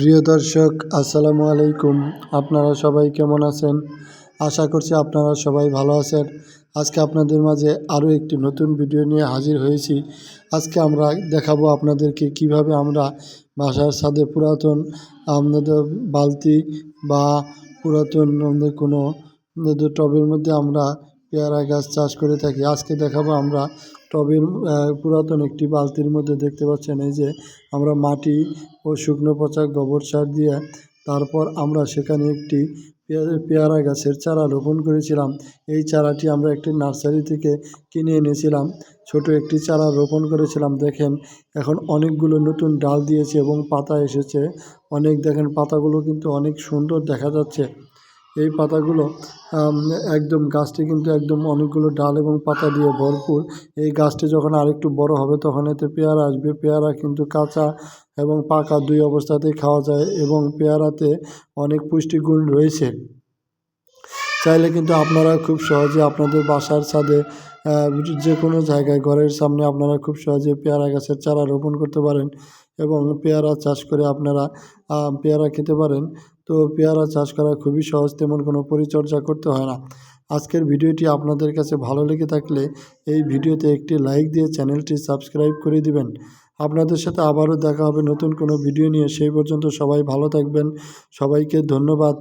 প্রিয় দর্শক, আসসালামু আলাইকুম। আপনারা সবাই কেমন আছেন? আশা করছি আপনারা সবাই ভালো আছেন। আজকে আপনাদের মাঝে আরও একটি নতুন ভিডিও নিয়ে হাজির হয়েছি। আজকে আমরা দেখাবো আপনাদেরকে কীভাবে আমরা বাসার ছাদে পুরাতন আমাদের বালতি বা পুরাতন আমাদের কোনো টবের মধ্যে আমরা পেয়ারা গাছ চাষ করে থাকি। আজকে দেখাবো আমরা টবের পুরাতন একটি বালতির মধ্যে দেখতে পাচ্ছেন এই যে আমরা মাটি ও শুকনো পচা গোবর সার দিয়ে তারপর আমরা সেখানে একটি পেয়ারা- গাছের চারা রোপণ করেছিলাম। এই চারাটি আমরা একটি নার্সারি থেকে কিনে এনেছিলাম। ছোট একটি চারা রোপণ করেছিলাম। দেখেন এখন অনেকগুলো নতুন ডাল দিয়েছে এবং পাতা এসেছে। অনেক দেখেন পাতাগুলো কিন্তু অনেক সুন্দর দেখা যাচ্ছে। এই পাতাগুলো একদম গাছটি কিন্তু একদম অনেকগুলো ডাল এবং পাতা দিয়ে ভরপুর। এই গাছটি যখন আরেকটু বড় হবে তখন এতে পেয়ারা আসবে। পেয়ারা কিন্তু কাঁচা এবং পাকা দুই অবস্থাতেই খাওয়া যায় এবং পেয়ারাতে অনেক পুষ্টিগুণ রয়েছে। চাইলে কিন্তু আপনারা খুব সহজে আপনাদের বাসার ছাদে যে কোনো জায়গায়, ঘরের সামনে আপনারা খুব সহজে পেয়ারা গাছের চারা রোপণ করতে পারেন এবং পেয়ারা চাষ করে আপনারা পেয়ারা খেতে পারেন। তো পেয়ারা চাষ করা খুবই সহজ, তেমন কোনো পরিচর্যা করতে হয় না। আজকের ভিডিওটি আপনাদের কাছে ভালো লেগে থাকলে এই ভিডিওতে একটি লাইক দিয়ে চ্যানেলটি সাবস্ক্রাইব করে দিবেন। আপনাদের সাথে আবারও দেখা হবে নতুন কোনো ভিডিও নিয়ে। সেই পর্যন্ত সবাই ভালো থাকবেন। সবাইকে ধন্যবাদ।